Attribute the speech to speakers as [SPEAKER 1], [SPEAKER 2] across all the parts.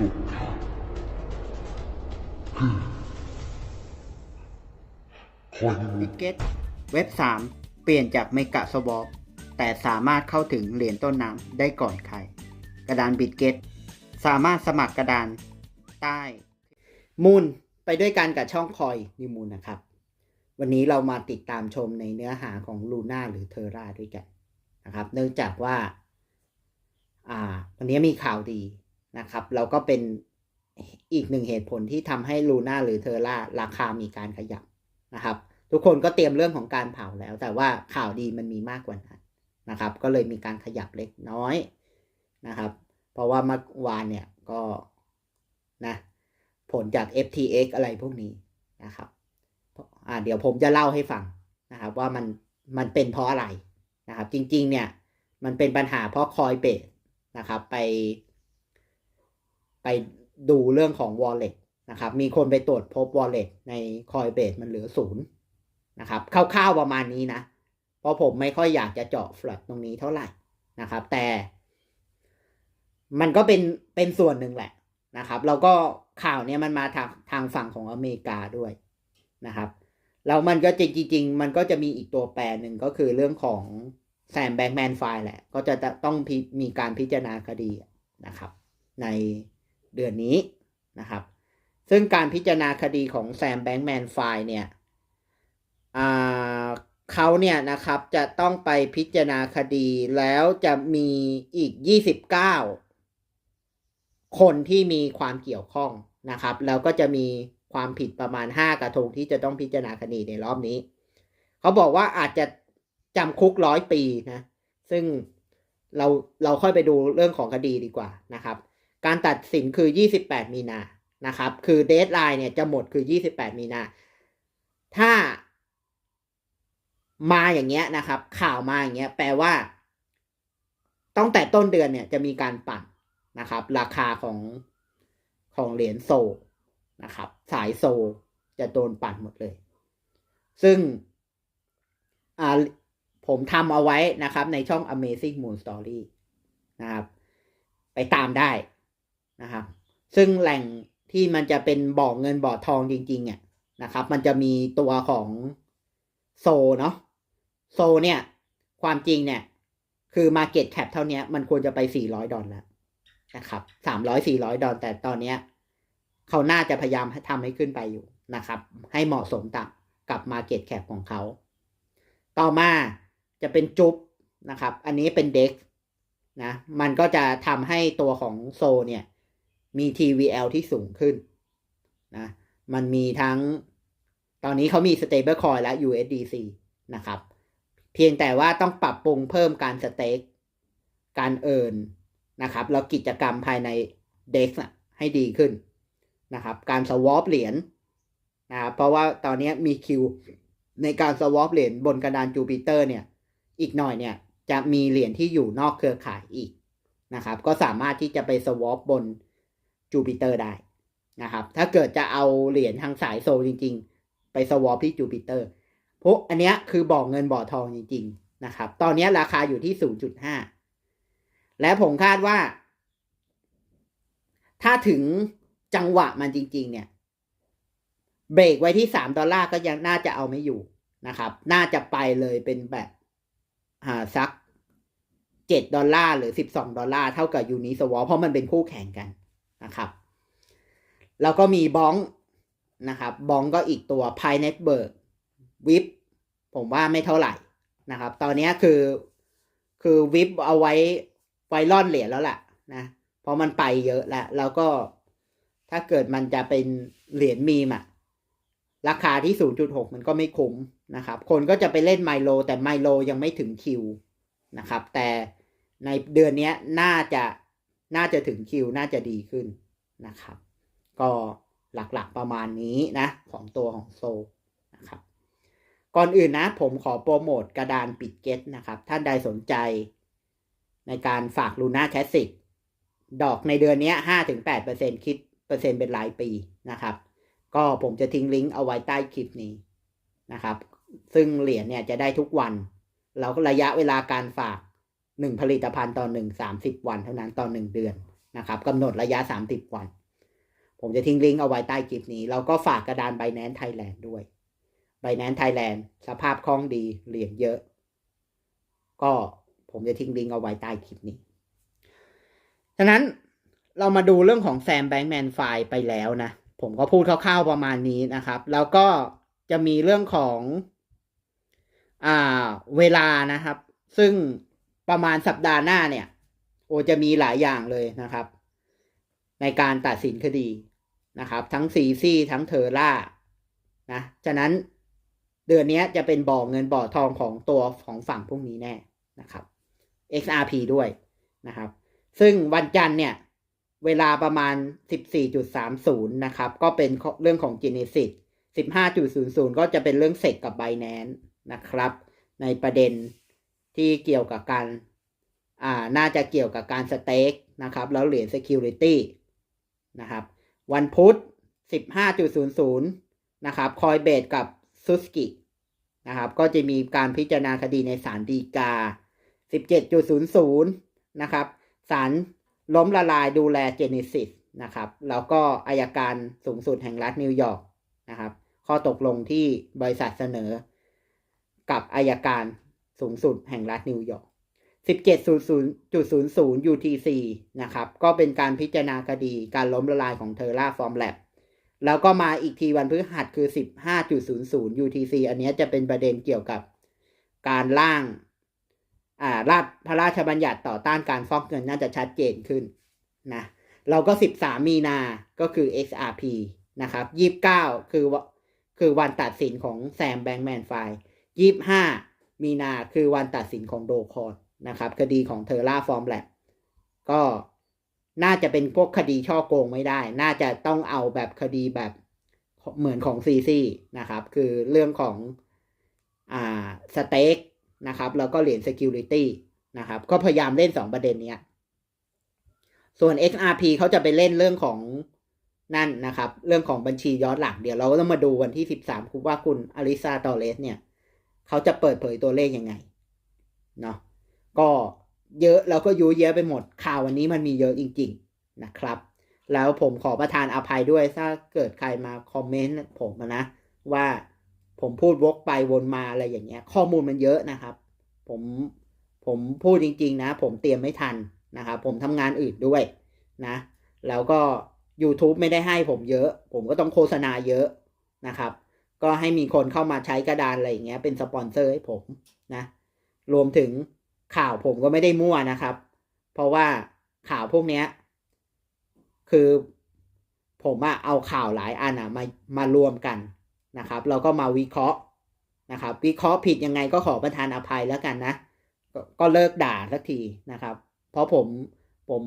[SPEAKER 1] สุดท้ายคือคอยมู
[SPEAKER 2] บิ g เกตเว็บ 3 เปลี่ยนจากเมกะสวอปแต่สามารถเข้าถึงเหรียญต้นน้ำได้ก่อนใคร กระดานบิ g เกตสามารถสมัครกระดานใต้ มูลไปด้วยกันกับช่องคอยนิมูลนะครับ วันนี้เรามาติดตามชมในเนื้อหาของลูน่าหรือเทอร่าด้วยกันนะครับ เนื่องจากว่า อ่า วันนี้มีข่าวดี นะครับเราก็เป็นอีกหนึ่งเหตุผลที่ทำให้ลูน่าหรือเทอร่าราคามีการขยับนะครับ ทุกคนก็เตรียมเรื่องของการเผาแล้ว แต่ว่าข่าวดีมันมีมากกว่านั้นนะครับ ก็เลยมีการขยับเล็กน้อยนะครับ เพราะว่าเมื่อวานเนี่ยก็นะผลจาก FTX อะไรพวกนี้นะครับอ่าเดี๋ยวผมจะเล่าให้ฟังนะครับว่ามันมันเป็นเพราะอะไรนะครับ จริงๆเนี่ยมันเป็นปัญหาเพราะคอยเบสนะครับไป ไปดูเรื่องของ wallet นะครับ มีคนไปตรวจพบ wallet ใน Coinbase มันเหลือศูนย์นะครับคร่าวๆประมาณนี้นะ เพราะผมไม่ค่อยอยากจะเจาะฟลตตรงนี้เท่าไหร่นะครับ แต่มันก็เป็นเป็นส่วนหนึ่งแหละนะครับเราก็ข่าวเนี้ยมันมาทางทางฝั่งของอเมริกาด้วยนะครับแล้วมันก็จริงๆมันก็จะมีอีกตัวแปรหนึ่งก็คือเรื่องของแซมแบงแมนไฟแหละ ก็จะต้องมีการพิจารณาคดีนะครับ ใน เดือนนี้นะครับ ซึ่งการพิจารณาคดีของแซมแบง k ์แมนไฟเนี่ยเขาเนี่ยนะครับจะต้องไปพิจารณาคดีแล้วจะมีอีก 29 คนที่มีความเกี่ยวข้องนะครับ แล้วก็จะมีความผิดประมาณ 5 กระทงที่จะต้องพิจารณาคดีในรอบนี้ เขาบอกว่าอาจจะจำคุกร้อยปีนะ ซึ่งเราเราค่อยไปดูเรื่องของคดีดีกว่านะครับ การตัดสินคือ 28 มีนานะครับ คือเดทไลน์เนี่ยจะหมดคือ 28 มีนา ถ้ามาอย่างเงี้ยนะครับ ข่าวมาอย่างเงี้ย แปลว่าตั้งแต่ต้นเดือนเนี่ยจะมีการปั่นนะครับ ราคาของของเหรียญโซนะครับ สายโซจะโดนปั่นหมดเลย ซึ่งผมทำเอาไว้นะครับ ในช่อง Amazing Moon Story นะครับ ไปตามได้ นะครับ ซึ่งแหล่งที่มันจะเป็นบ่อเงินบ่อทองจริงๆอะนะครับ มันจะมีตัวของโซเนาะโซเนี่ย ความจริงเนี่ย คือ Market Cap เท่านี้มันควรจะไป400ดอลลาร์นะครับ300 400ดอลแต่ตอนเนี้ยเขาน่าจะพยายามทำให้ขึ้นไปอยู่นะครับ ให้เหมาะสมกับกับ Market Cap ของเขา ต่อมาจะเป็นจุ๊บนะครับ อันนี้เป็นเด็กนะ มันก็จะทำให้ตัวของโซเนี่ย มี TVL ที่สูงขึ้นนะมันมีทั้ง ตอนนี้เขามี stable coin และ USDC นะครับ เพียงแต่ว่าต้องปรับปรุงเพิ่มการสเต็กการเอิร์นนะครับ แล้วกิจกรรมภายใน DEX ให้ดีขึ้นนะครับ การสวอปเหรียญนะครับเพราะว่าตอนนี้มีคิวในการสวอปเหรียญบนกระดานจูปิเตอร์เนี่ย อีกหน่อยเนี่ยจะมีเหรียญที่อยู่นอกเครือข่ายอีกนะครับ ก็สามารถที่จะไปสวอปบน จูปิเตอร์ได้นะครับ ถ้าเกิดจะเอาเหรียญทางสายโซลจริง ๆ ไปสวอปที่จูปิเตอร์พวกอันเนี้ยคือบ่อเงินบ่อทองจริง ๆ นะครับ ตอนนี้ราคาอยู่ที่ 0.5 และผมคาดว่า ถ้าถึงจังหวะมันจริง ๆ เนี่ย เบรกไว้ที่ 3 ดอลลาร์ก็ยังน่าจะเอาไม่อยู่นะครับ น่าจะไปเลยเป็นแบบหาสัก 7 ดอลลาร์หรือ 12 ดอลลาร์เท่ากับยูนิสวอเพราะมันเป็นคู่แข่งกัน นะครับแล้วก็มีบ้องนะครับบ้องก็อีกตัวพายเน็ตเบิร์กวิปผมว่าไม่เท่าไหร่นะครับ ตอนนี้คือคือวิปเอาไว้ไว้ล่อนเหรียญแล้วแหละนะเพราะมันไปเยอะแล้วแล้วก็ถ้าเกิดมันจะเป็นเหรียญมีมอะราคาที่ 0.6 มันก็ไม่คุ้มนะครับ คนก็จะไปเล่นไมโล แต่ไมโลยังไม่ถึงคิวนะครับ แต่ในเดือนนี้น่าจะน่าจะถึงคิวน่าจะดีขึ้น นะครับ ก็หลักๆประมาณนี้นะ ของตัวของโซนะครับ ก่อนอื่นนะ ผมขอโปรโมทกระดานปิดเก็ตนะครับ ท่านใดสนใจ ในการฝากลูน่าแคสสิกดอกในเดือนนี้ห้าถึงแปดเปอร์เซ็นคิดเปอร์เซ็นต์เป็นรายปีนะครับ ก็ผมจะทิ้งลิงก์เอาไว้ใต้คลิปนี้นะครับ ซึ่งเหรียญเนี่ยจะได้ทุกวันแล้วระยะเวลาการฝากหนึ่งผลิตภัณฑ์ต่อหนึ่งสามสิบวันเท่านั้นต่อหนึ่งเดือน นะครับกำหนดระยะ 30 วัน ผมจะทิ้งลิงก์เอาไว้ใต้คลิปนี้ แล้วก็ฝากกระดาน b บ n a n c e Thailand ด้วย b บ n a n c e Thailand สภาพคล่องดีเหรียญเยอะ ก็ผมจะทิ้งลิงก์เอาไว้ใต้คลิปนี้ฉะนั้นเรามาดูเรื่องของแซมแบงค์แมนไฟไปแล้วนะ ผมก็พูดคร่าวๆประมาณนี้นะครับ แล้วก็จะมีเรื่องของอ่าเวลานะครับ ซึ่งประมาณสัปดาห์หน้าเนี่ย โอจะมีหลายอย่างเลยนะครับ ในการตัดสินคดีนะครับ ทั้งซีซี่ทั้งเทอร่านะฉะนั้นเดือนนี้จะเป็นบ่อเงินบ่อทองของตัวของฝั่งพวกนี้แน่นะครับ XRP ด้วยนะครับ ซึ่งวันจันทร์เนี่ย เวลาประมาณ 14.30 นะครับ ก็เป็นเรื่องของ Genesis 15.00 ก็จะเป็นเรื่องเสกกับ Binance นะครับ ในประเด็นที่เกี่ยวกับการ อ่าน่าจะเกี่ยวกับการสเต็กนะครับ แล้วเหรียญ Security นะครับ วันพุธ 15.00 นะครับคอยเบสกับซุสกินะครับก็จะมีการพิจารณาคดีในศาลฎีกา 17.00 นะครับศาลล้มละลายดูแลเจเนซิสนะครับ แล้วก็อายการสูงสุดแห่งรัฐนิวยอร์กนะครับ ข้อตกลงที่บริษัทเสนอ กับอายการสูงสุดแห่งรัฐนิวยอร์ก 17.00 UTC นะครับ ก็เป็นการพิจารณาคดีการล้มละลายของเทอร่าฟอร์มแลบแล้วก็มาอีกทีวันพฤหัสคือ 15.00 UTC อันนี้จะเป็นประเด็นเกี่ยวกับการร่างอ่าราชพระราชบัญญัติต่อต้านการฟอกเงินน่าจะชัดเจนขึ้นนะเราก็ 13 มีนา ก็คือ XRP นะครับ 29 คือคือวันตัดสินของแซมแบงแมนไฟ25 มีนาคือวันตัดสินของโดคอน นะครับคดีของเทอร่าฟอร์มแลบก็น่าจะเป็นพวกคดีช่อโกงไม่ได้ น่าจะต้องเอาแบบคดีแบบเหมือนของซีซีนะครับ คือเรื่องของอ่าสเต็กนะครับ แล้วก็เหรียญ security นะครับ ก็พยายามเล่นสองประเด็นนี้ส่วน XRP เขาจะไปเล่นเรื่องของนั่นนะครับ เรื่องของบัญชีย้อนหลัง เดี๋ยวเราก็ต้องมาดูวันที่สิบสามคุณว่าคุณอลิซาตอเรสเนี่ย เขาจะเปิดเผยตัวเลขยังไง เนาะ ก็เยอะแล้วก็ยุเยอะไปหมดข่าววันนี้มันมีเยอะจริง ๆนะครับ แล้วผมขอประทานอภัยด้วยถ้าเกิดใครมาคอมเมนต์ผมนะว่าผมพูดวกไปวนมาอะไรอย่างเงี้ย ข้อมูลมันเยอะนะครับ ผมผมพูดจริง ๆ นะ ผมเตรียมไม่ทันนะครับผมทำงานอื่นด้วยนะ แล้วก็ YouTube ไม่ได้ให้ผมเยอะ ผมก็ต้องโฆษณาเยอะนะครับ ก็ให้มีคนเข้ามาใช้กระดานอะไรอย่างเงี้ยเป็นสปอนเซอร์ให้ผมนะ รวมถึง ข่าวผมก็ไม่ได้มั่วนะครับ เพราะว่าข่าวพวกเนี้ย คือผมอะเอาข่าวหลายอันอะมามารวมกันนะครับเราก็มาวิเคราะห์นะครับ วิเคราะห์ผิดยังไงก็ขอประทานอภัยแล้วกันนะกก็เลิกด่าสักทีนะครับ เพราะผมผม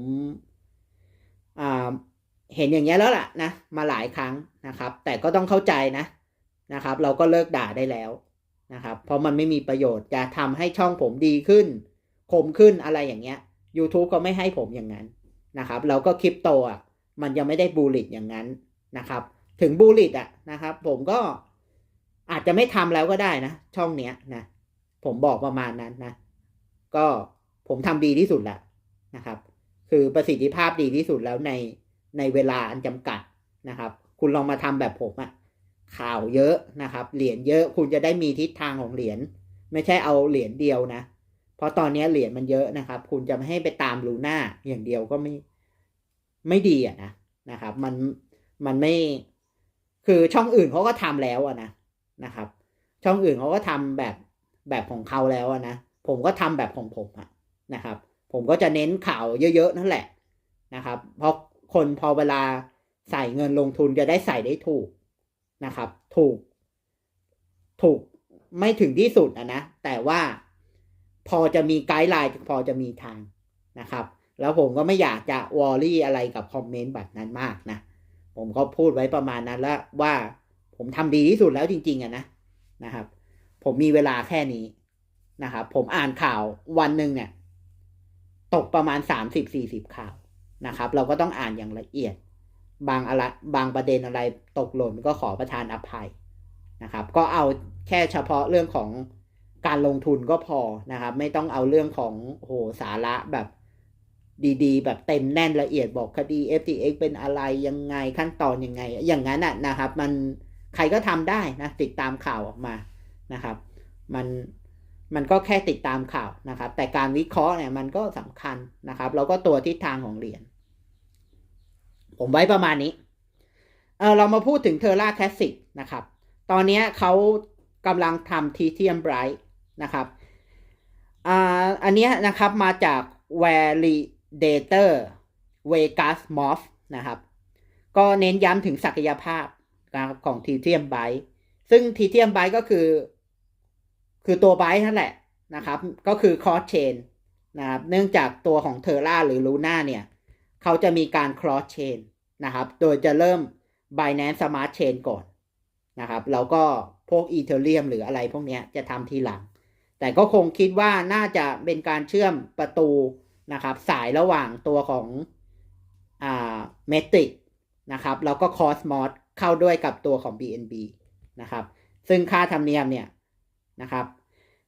[SPEAKER 2] เห็นอย่างเงี้แล้วล่ะนะมาหลายครั้งนะครับ แต่ก็ต้องเข้าใจนะนะครับ เราก็เลิกด่าได้แล้วนะครับ เพราะมันไม่มีประโยชน์จะทำให้ช่องผมดีขึ้น มขึ้นอะไรอย่างเงี้ย YouTube ก็ไม่ให้ผมอย่างนั้นนะครับเราก็คลิปโตอะมันยังไม่ได้บูลลิตอย่างนั้นนะครับ ถึงบูลลิตอะนะครับ ผมก็อาจจะไม่ทำแล้วก็ได้นะ ช่องเนี้ยนะ ผมบอกประมาณนั้นนะ ก็ผมทำดีที่สุดแหละนะครับ คือประสิทธิภาพดีที่สุดแล้วในในเวลาอันจำกัดนะครับ คุณลองมาทำแบบผมอะข่าวเยอะนะครับ เหรียญเยอะคุณจะได้มีทิศทางของเหรียญไม่ใช่เอาเหรียญเดียวนะ เพราะตอนนี้เหรียญมันเยอะนะครับ คุณจะไม่ให้ไปตามลูน่าอย่างเดียวก็ไม่ไม่ดีอะนะนะครับ มันมันไม่คือช่องอื่นเขาก็ทำแล้วอะนะนะครับ ช่องอื่นเขาก็ทำแบบแบบของเขาแล้วอะนะผมก็ทำแบบของผมอะนะครับ ผมก็จะเน้นข่าวเยอะๆนั่นแหละนะครับ เพราะคนพอเวลาใส่เงินลงทุนจะได้ใส่ได้ถูกนะครับ ถูก ถูกไม่ถึงที่สุดอะนะ แต่ว่า พอจะมีไกด์ไลน์พอจะมีทางนะครับ แล้วผมก็ไม่อยากจะวอรี่อะไรกับคอมเมนต์แบบนั้นมากนะ ผมก็พูดไว้ประมาณนั้นแล้วว่าผมทำดีที่สุดแล้วจริง ๆอะนะนะครับ ผมมีเวลาแค่นี้นะครับผมอ่านข่าววันหนึ่งเนี่ย ตกประมาณสามสิบสี่สิบข่าวนะครับ เราก็ต้องอ่านอย่างละเอียด บางอะไรบางประเด็นอะไรตกหล่นก็ขอประทานอภัยนะครับ ก็เอาแค่เฉพาะเรื่องของ การลงทุนก็พอนะครับ ไม่ต้องเอาเรื่องของโหสาระแบบดีๆ แบบเต็มแน่นละเอียดบอกคดี FTX เป็นอะไรยังไงขั้นตอนยังไง อย่างนั้นน่ะนะครับ มันใครก็ทำได้นะ ติดตามข่าวออกมานะครับ มันมันก็แค่ติดตามข่าวนะครับ แต่การวิเคราะห์เนี่ยมันก็สำคัญนะครับ แล้วก็ตัวทิศทางของเหรียญผมไว้ประมาณนี้เออเรามาพูดถึงเทอร่าแคสสิกนะครับ ตอนนี้เขากำลังทำทีเทียมไบรท์ นะครับอ่าอันนี้นะครับมาจาก Validator Vegas m o f นะครับ ก็เน้นย้ำถึงศักยภาพนะครับของทีเทียมไบซึ่งทีเทียมไบก็คือ คือตัวไบต์นั่นแหละนะครับ ก็คือคอ s เชนนะครับ เนื่องจากตัวของเทอร่าหรือลูน่าเนี่ย เขาจะมีการ cross chain นะครับ โดยจะเริ่ม Binance Smart Chain ก่อนนะครับ แล้วก็พวก Ethereum หรืออะไรพวกนี้จะทำทีหลัง แต่ก็คงคิดว่าน่าจะเป็นการเชื่อมประตูนะครับ สายระหว่างตัวของอ่า Metric นะครับ แล้วก็ Cosmos เข้าด้วยกับตัวของ BNB นะครับ ซึ่งค่าธรรมเนียมเนี่ยนะครับ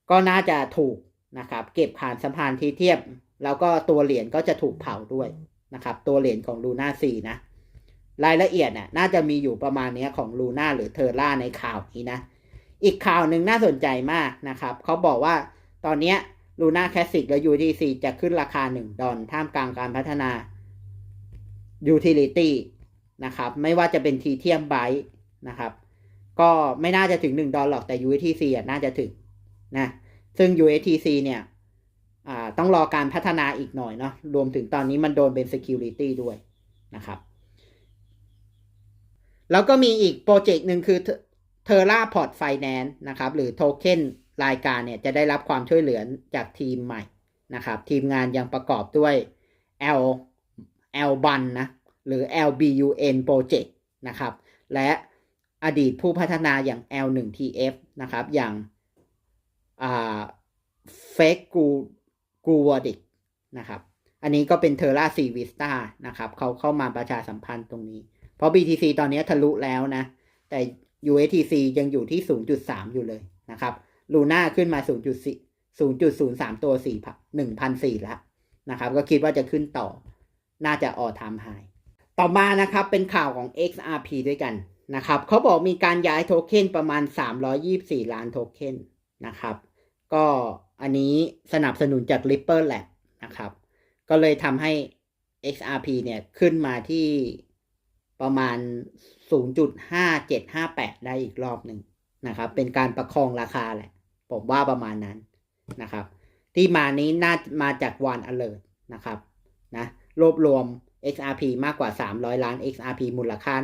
[SPEAKER 2] ก็น่าจะถูกนะครับ เก็บผ่านสะพานทีเทียบ แล้วก็ตัวเหรียญก็จะถูกเผาด้วยนะครับ ตัวเหรียญของลูน่าสี่นะรายละเอียดน่ะน่าจะมีอยู่ประมาณนี้ของลูน่าหรือเทอร่าในข่าวนี้นะ อีกข่าวหนึ่งน่าสนใจมากนะครับ เขาบอกว่าตอนนี้ลูน่าแคสสิกและ UTC จะขึ้นราคา 1 ดอลท่ามกลางการพัฒนา Utility นะครับ ไม่ว่าจะเป็นทีเทียมไบต์นะครับ ก็ไม่น่าจะถึง 1 ดอลหรอกแต่ UTC น่าจะถึงนะซึ่ง UTC เนี่ยต้องรอการพัฒนาอีกหน่อยเนาะรวมถึงตอนนี้มันโดนเป็น Security ด้วยนะครับ แล้วก็มีอีกโปรเจกต์หนึ่งคือ Terra Port Finance นะครับ หรือโทเค็นรายการเนี่ยจะได้รับความช่วยเหลือจากทีมใหม่นะครับ ทีมงานยังประกอบด้วย L L b u n นะหรือ LBUN Project นะครับ และอดีตผู้พัฒนาอย่าง L1TF นะครับอย่างอ่า Fake Gu g u w a d i c นะครับ อันนี้ก็เป็น Terra C Vista นะครับเขาเข้ามาประชาสัมพันธ์ตรงนี้ เพราะ BTC ตอนนี้ทะลุแล้วนะ แต่ USTC ยังอยู่ที่ 0.3 อยู่เลยนะครับลูน่าขึ้นมา0.4 0.03 ตัว4 1,004แล้วนะครับ ก็คิดว่าจะขึ้นต่อ น่าจะออทามไฮต่อมานะครับเป็นข่าวของ XRP ด้วยกันนะครับเขาบอกมีการย้ายโทเค็นประมาณ 324 ล้านโทเค็นนะครับ ก็อันนี้สนับสนุนจาก Ripple แหละนะครับ ก็เลยทำให้ XRP เนี่ยขึ้นมาที่ ประมาณ 0.5758 ได้อีกรอบหนึ่งนะครับ เป็นการประคองราคาแหละ ผมว่าประมาณนั้นนะครับ ที่มานี้น่ามาจากวัน alert นะครับนะรวบรวม XRP มากกว่า 300 ล้าน XRP มูลค่า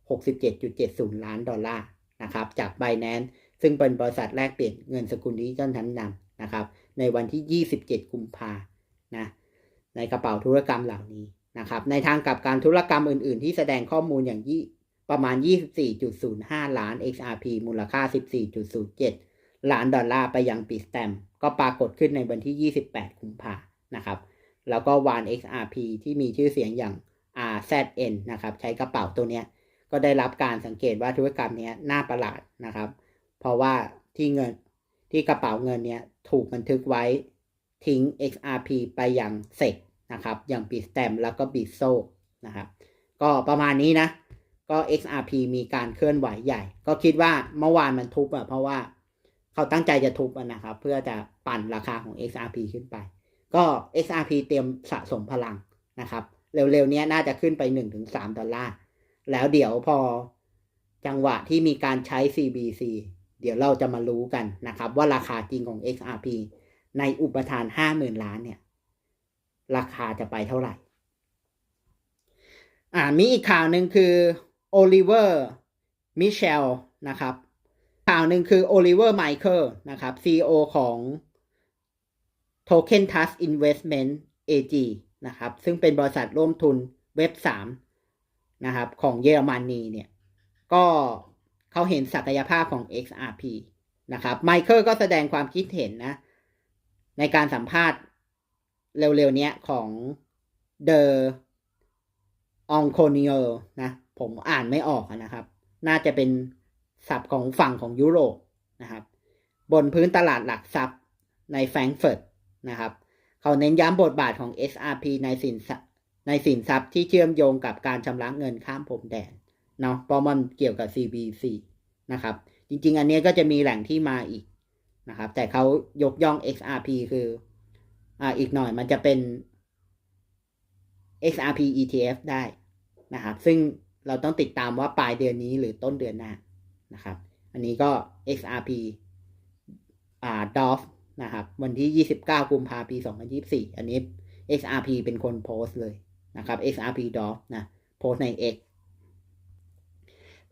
[SPEAKER 2] 167.70 ล้านดอลลาร์นะครับ จาก Binance ซึ่งเป็นบริษัทแลกเปลี่ยนเงินสกุลดิจิตอลชั้นนำนะครับ ในวันที่ 27 กุมภานะ ในกระเป๋าธุรกรรมเหล่านี้ นะครับในทางกลับการธุรกรรมอื่น ๆ ที่แสดงข้อมูลอย่างยี่ประมาณ 24.05 ล้าน XRP มูลค่า 14.07 ล้านดอลลาร์ไปยังปีสแตมก็ปรากฏขึ้นในวันที่ 28 กุมภานะครับ แล้วก็วาน XRP ที่มีชื่อเสียงอย่าง RZN นะครับ ใช้กระเป๋าตัวเนี้ย ก็ได้รับการสังเกตว่าธุรกรรมนี้น่าประหลาดนะครับ เพราะว่าที่เงินที่กระเป๋าเงินเนี้ยถูกบันทึกไว้ทิ้ง XRP ไปย่างเสก นะครับ อย่างบีสแตมแล้วก็บีโซนะครับ ก็ประมาณนี้นะ ก็ XRP มีการเคลื่อนไหวใหญ่ ก็คิดว่าเมื่อวานมันทุบอะเพราะว่าเขาตั้งใจจะทุบนะครับ เพื่อจะปั่นราคาของ XRP ขึ้นไป ก็ XRP เตรียมสะสมพลังนะครับ เร็วๆนี้น่าจะขึ้นไป 1-3 ดอลลาร์ แล้วเดี๋ยวพอจังหวะที่มีการใช้ CBC เดี๋ยวเราจะมารู้กันนะครับ ว่าราคาจริงของ XRP ในอุปทาน 50,000 ล้านเนี่ย ราคาจะไปเท่าไหร่ อ่ามีอีกข่าวหนึ่งคือโอลิเวอร์มิเชลนะครับ ข่าวหนึ่งคือโอลิเวอร์ไมเคิลนะครับ CEO ของ Token Trust Investment AG นะครับ ซึ่งเป็นบริษัทร่วมทุนเว็บ 3 นะครับ ของเยอรมนีเนี่ย ก็เขาเห็นศักยภาพของ XRP นะครับไมเคิลก็แสดงความคิดเห็นนะ ในการสัมภาษณ์ เร็วๆนี้ของ The o n c o n i e r นะ ผมอ่านไม่ออกนะครับ น่าจะเป็นศัพท์ของฝั่งของยุโรปนะครับ บนพื้นตลาดหลักทรัพย์ในแฟรงก์เฟิร์ตนะครับ เขาเน้นย้ำบทบาทของ SRP ในสินทรัพย์ในสินทรัพย์ที่เชื่อมโยงกับการชำระเงินข้ามพรมแดนเนาะเพราะมันเกี่ยวกับ CBC นะครับ จริงๆ อันเนี้ยก็จะมีแหล่งที่มาอีกนะครับ แต่เขายกย่อง XRP คือ อ่าอีกหน่อยมันจะเป็น XRP ETF ได้นะครับ ซึ่งเราต้องติดตามว่าปลายเดือนนี้หรือต้นเดือนหน้านะครับ อันนี้ก็ XRP อ่า DOF นะครับ วันที่ 29 กุมภาพันธ์ปี 2024 อันนี้ XRP เป็นคนโพสต์เลยนะครับ XRP DOF นะโพสต์ใน X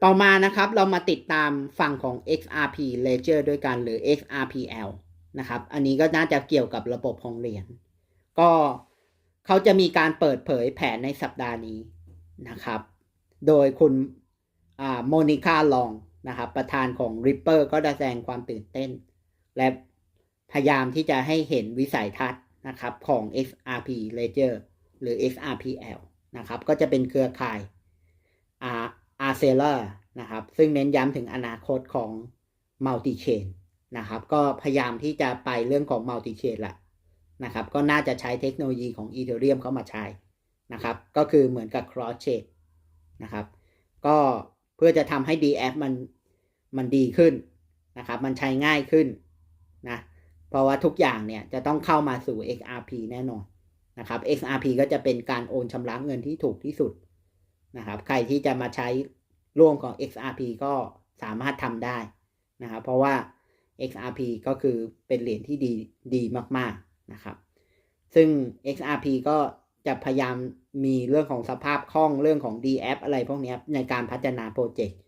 [SPEAKER 2] ต่อมานะครับเรามาติดตามฝั่งของ XRP Ledger ด้วยกันหรือ XRPL นะครับ อันนี้ก็น่าจะเกี่ยวกับระบบของเหรียญก็เขาจะมีการเปิดเผยแผนในสัปดาห์นี้นะครับ โดยคุณโมนิคาลองนะครับ ประธานของ Ripper ก็ได้แสดงความตื่นเต้น และพยายามที่จะให้เห็นวิสัยทัศน์นะครับของ XRP Ledger หรือ XRPL นะครับ ก็จะเป็นเครือข่าย R a r c e l a นะครับ ซึ่งเน้นย้ำถึงอนาคตของ Multi Chain นะครับ ก็พยายามที่จะไปเรื่องของ Multi Chain แหละนะครับ ก็น่าจะใช้เทคโนโลยีของ Ethereum เข้ามาใช้นะครับ ก็คือเหมือนกับ Cross Chain นะครับ ก็เพื่อจะทำให้ DApp มันมันดีขึ้นนะครับ มันใช้ง่ายขึ้นนะเพราะว่าทุกอย่างเนี่ยจะต้องเข้ามาสู่ XRP แน่นอนนะครับ XRP ก็จะเป็นการโอนชำระเงินที่ถูกที่สุดนะครับ ใครที่จะมาใช้ร่วมของ XRP ก็สามารถทำได้นะครับ เพราะว่า XRP ก็คือเป็นเหรียญที่ดีดีมากๆนะครับ ซึ่ง XRP ก็จะพยายามมีเรื่องของสภาพคล่องเรื่องของ DApp อะไรพวกนี้ในการพัฒนาโปรเจกต์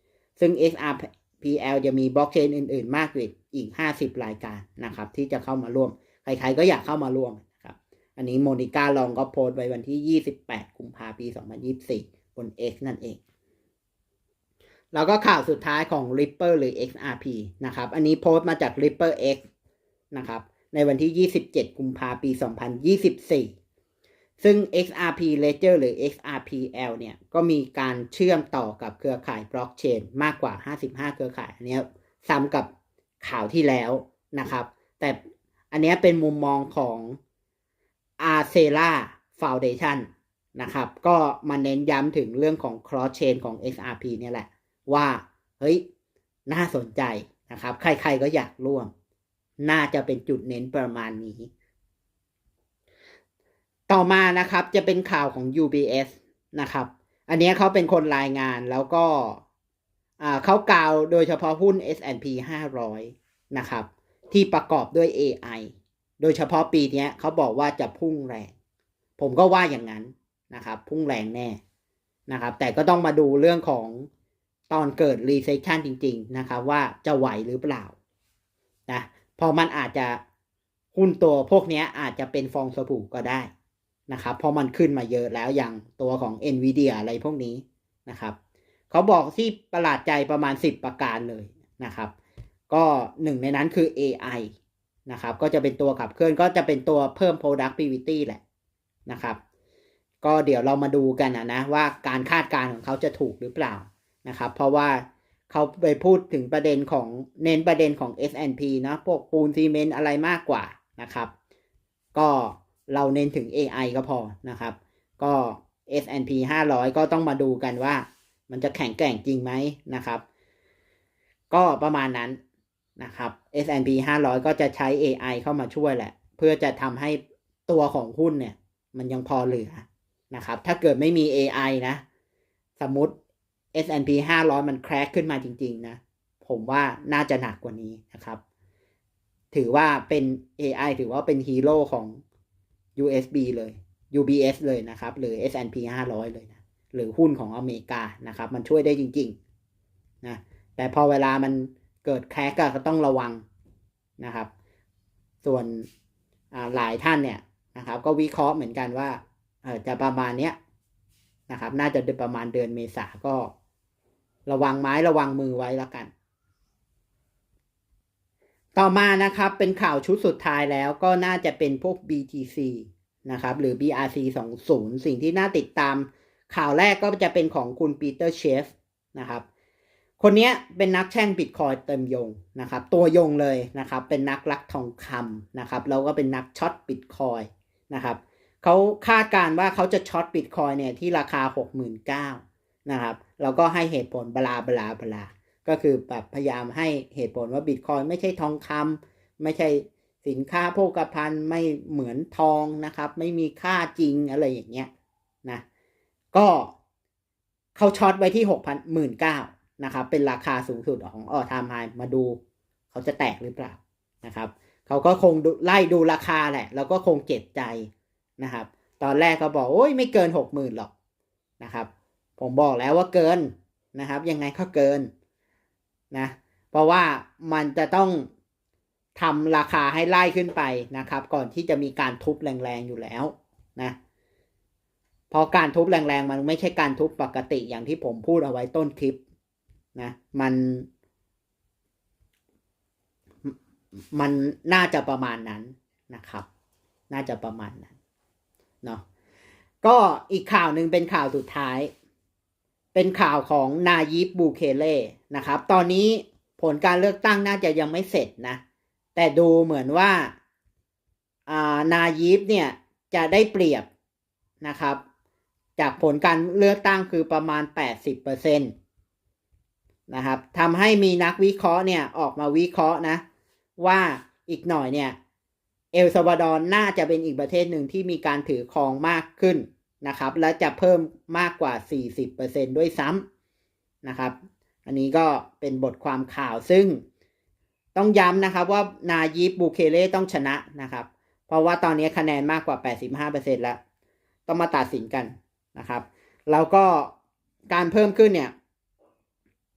[SPEAKER 2] ซึ่ง XRPL จะมีบล็อกเชนอื่น ๆ มากกว่าอีก 50 รายการนะครับ ที่จะเข้ามาร่วม ใครๆก็อยากเข้ามาร่วมนะครับ อันนี้โมนิก้าลองก็โพสต์ไว้วันที่ 28 กุมภาพันธ์ปี 2024 บน X นั่นเอง แล้วก็ข่าวสุดท้ายของ Ripper หรือ XRP นะครับ อันนี้โพสต์มาจาก Ripper X นะครับ ในวันที่ 27 กุมภาพันธ์ ปี 2024 ซึ่ง XRP Ledger หรือ XRPL เนี่ย ก็มีการเชื่อมต่อกับเครือข่ายบล็อกเชนมากกว่า 55 เครือข่าย อันนี้ซ้ำกับข่าวที่แล้วนะครับ แต่อันนี้เป็นมุมมองของ Arcela Foundation นะครับ ก็มาเน้นย้ำถึงเรื่องของ cross chain ของ XRP เนี่ยแหละ ว่าเฮ้ยน่าสนใจนะครับ ใครๆก็อยากร่วม น่าจะเป็นจุดเน้นประมาณนี้ ต่อมานะครับจะเป็นข่าวของ UBS นะครับ อันนี้เขาเป็นคนรายงานแล้วก็เขากล่าวโดยเฉพาะหุ้น S&P 500 นะครับ ที่ประกอบด้วย AI โดยเฉพาะปีนี้เขาบอกว่าจะพุ่งแรง ผมก็ว่าอย่างนั้นนะครับ พุ่งแรงแน่นะครับ แต่ก็ต้องมาดูเรื่องของ ตอนเกิด recession จริง ๆ นะครับว่าจะไหวหรือเปล่านะพอมันอาจจะหุ้นตัวพวกนี้อาจจะเป็นฟองสบู่ก็ได้นะครับพราะมันขึ้นมาเยอะแล้วอย่างตัวของ NVIDIA อะไรพวกนี้นะครับเขาบอกที่ประหลาดใจประมาณ 10 ประการเลยนะครับ ก็หนึ่งในนั้นคือ AI นะครับ ก็จะเป็นตัวขับเคลื่อนก็จะเป็นตัวเพิ่ม productivity แหละนะครับ ก็เดี๋ยวเรามาดูกันนะนะว่าการคาดการณ์ของเขาจะถูกหรือเปล่า นะครับ เพราะว่าเขาไปพูดถึงประเด็นของเน้นประเด็นของ S&P นะพวกปูนซีเมนต์อะไรมากกว่านะครับ ก็เราเน้นถึง AI ก็พอนะครับ ก็ S&P 500 ก็ต้องมาดูกันว่า มันจะแข็งแกร่งจริงไหมนะครับ ก็ประมาณนั้นนะครับ S&P 500 ก็จะใช้ AI เข้ามาช่วยแหละ เพื่อจะทำให้ตัวของหุ้นเนี่ย มันยังพอเหลือนะครับ ถ้าเกิดไม่มี AI นะ สมมติ S&P 500 มันแครกขึ้นมาจริง ๆ นะ ผมว่าน่าจะหนักกว่านี้นะครับ ถือว่าเป็น AI ถือว่าเป็นฮีโร่ของ USB เลย UBS เลยนะครับ หรือ S&P 500 เลยนะ หรือหุ้นของอเมริกานะครับ มันช่วยได้จริง ๆ นะ แต่พอเวลามันเกิดแครกก็ต้องระวังนะครับ ส่วนหลายท่านเนี่ยนะครับ ก็วิเคราะห์เหมือนกันว่าจะประมาณเนี้ยนะครับ น่าจะประมาณเดือนเมษาก็ ระวังไม้ระวังมือไว้แล้วกัน ต่อมานะครับเป็นข่าวชุดสุดท้ายแล้วก็น่าจะเป็นพวก BTC นะครับหรือ BRC 20สิ่งที่น่าติดตามข่าวแรกก็จะเป็นของคุณปีเตอร์เชฟนะครับ คนนี้เป็นนักแช่งบิตคอยเต็มยงนะครับ ตัวยงเลยนะครับ เป็นนักลักทองคำนะครับ แล้วก็เป็นนักช็อตบิตคอยนะครับเขาคาดการณ์ว่าเขาจะช็อตบิตคอยเนี่ยที่ราคา 69,000นะครับ แล้วก็ให้เหตุผลบลาบลาบลา ก็คือแบบพยายามให้เหตุผลว่าบิตคอยไม่ใช่ทองคำไม่ใช่สินค้าโภคภัณฑ์ไม่เหมือนทองนะครับ ไม่มีค่าจริงอะไรอย่างเงี้ยนะก็เขาช็อตไว้ที่หกพันหมื่นเก้านะครับ เป็นราคาสูงสุดของออทามไฮมาดู เขาจะแตกหรือเปล่านะครับเขาก็คงดูไล่ดูราคาแหละ แล้วก็คงเจ็บใจนะครับ ตอนแรกเขาบอกโอ้ยไม่เกินหกหมื่นหรอกนะครับ ผมบอกแล้วว่าเกินนะครับ ยังไงก็เกินนะเพราะว่ามันจะต้องทำราคาให้ไล่ขึ้นไปนะครับ ก่อนที่จะมีการทุบแรงๆอยู่แล้วนะพราะการทุบแรงๆมันไม่ใช่การทุบปกติอย่างที่ผมพูดเอาไว้ต้นคลิปนะมัน มันน่าจะประมาณนั้นนะครับ น่าจะประมาณนั้นเนาะก็อีกข่าวหนึ่งเป็นข่าวสุดท้าย เป็นข่าวของนายิบบูเคเล่นะครับ ตอนนี้ผลการเลือกตั้งน่าจะยังไม่เสร็จนะ แต่ดูเหมือนว่าานายิบเนี่ยจะได้เปรียบนะครับ จากผลการเลือกตั้งคือประมาณ 80%นะครับทำให้มีนักวิเคราะห์เนี่ยออกมาวิเคราะห์นะ ว่าอีกหน่อยเนี่ย เอลซาวาดอร์น่าจะเป็นอีกประเทศหนึ่งที่มีการถือครองมากขึ้น นะครับ และจะเพิ่มมากกว่า 40%ด้วยซ้ำนะครับ อันนี้ก็เป็นบทความข่าวซึ่งต้องย้ำนะครับว่านายิบบูเคเล่ต้องชนะนะครับ เพราะว่าตอนนี้คะแนนมากกว่า 85%แล้ว ต้องมาตัดสินกันนะครับ แล้วก็การเพิ่มขึ้นเนี่ย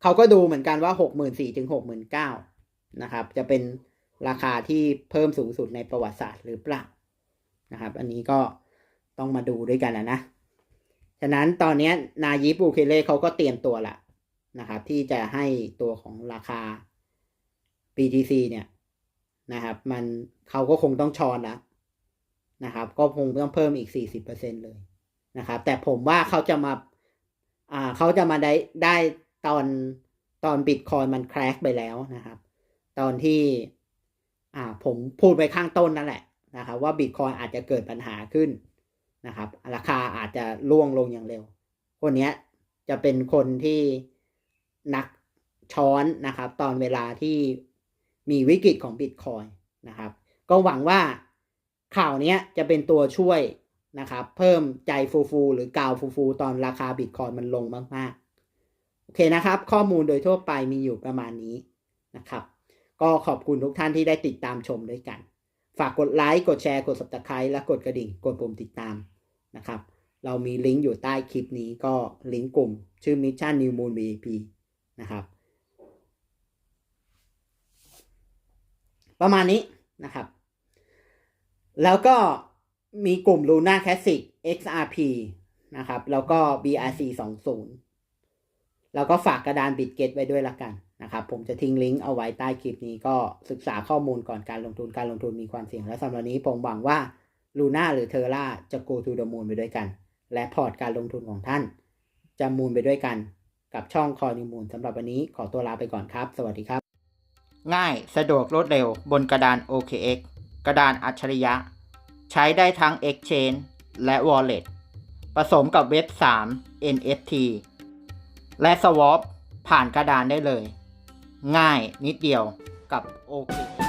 [SPEAKER 2] เขาก็ดูเหมือนกันว่า 64,000ถึง69,000นะครับ จะเป็นราคาที่เพิ่มสูงสุดในประวัติศาสตร์หรือเปล่านะครับ อันนี้ก็ ต้องมาดูด้วยกันนะนะ ฉะนั้นตอนนี้นายิบบูเคเล่เขาก็เตรียมตัวละนะครับ ที่จะให้ตัวของราคา BTC เนี่ยนะครับ มันเขาก็คงต้องชอนล้วนะครับ ก็คงต้องเพิ่มอีก 40%เลยนะครับ แต่ผมว่าเขาจะมาอ่าเขาจะมาได้ได้ตอนตอนบิตคอยมันแครกไปแล้วนะครับ ตอนที่อ่าผมพูดไปข้างต้นนั่นแหละนะครับ ว่าบิตคอยอาจจะเกิดปัญหาขึ้น นะครับ ราคาอาจจะล่วงลงอย่างเร็ว คนนี้จะเป็นคนที่นักช้อนนะครับ ตอนเวลาที่มีวิกฤตของบิตคอยนะครับ ก็หวังว่าข่าวนี้จะเป็นตัวช่วยนะครับ เพิ่มใจฟูฟูหรือกาวฟูฟูตอนราคาบิตคอยมันลงมากๆ โอเคนะครับ ข้อมูลโดยทั่วไปมีอยู่ประมาณนี้นะครับ ก็ขอบคุณทุกท่านที่ได้ติดตามชมด้วยกัน ฝากกดไลค์ กดแชร์ กด subscribe และกดกระดิ่ง กดปุ่มติดตามนะครับ เรามีลิงก์อยู่ใต้คลิปนี้ก็ลิงก์กลุ่ม ชื่อ Mission New Moon VIP นะครับ ประมาณนี้นะครับ แล้วก็มีกลุ่ม Luna Classic XRP นะครับ แล้วก็ BRC 20แล้วก็ฝากกระดานบิตเกตไว้ด้วยละกัน นะครับผมจะทิ้งลิงก์เอาไว้ใต้คลิปนี้ก็ศึกษาข้อมูลก่อนการลงทุนการลงทุนมีความเสี่ยงและสำหรับนี้ผมหวังว่า Luna หรือ Terra จะ go to the moon ไปด้วยกัน และพอร์ตการลงทุนของท่าน จะมูนไปด้วยกันกับช่องคอนิมูลสำหรับวันนี้ขอตัวลาไปก่อนครับ สวัสดีครับ ง่ายสะดวกรวดเร็วบนกระดาน OKX กระดานอัจฉริยะ ใช้ได้ทั้ง Exchange และ Wallet ผสมกับเว็บ 3 NFT และ Swap ผ่านกระดานได้เลย ง่ายนิดเดียวกับโอเค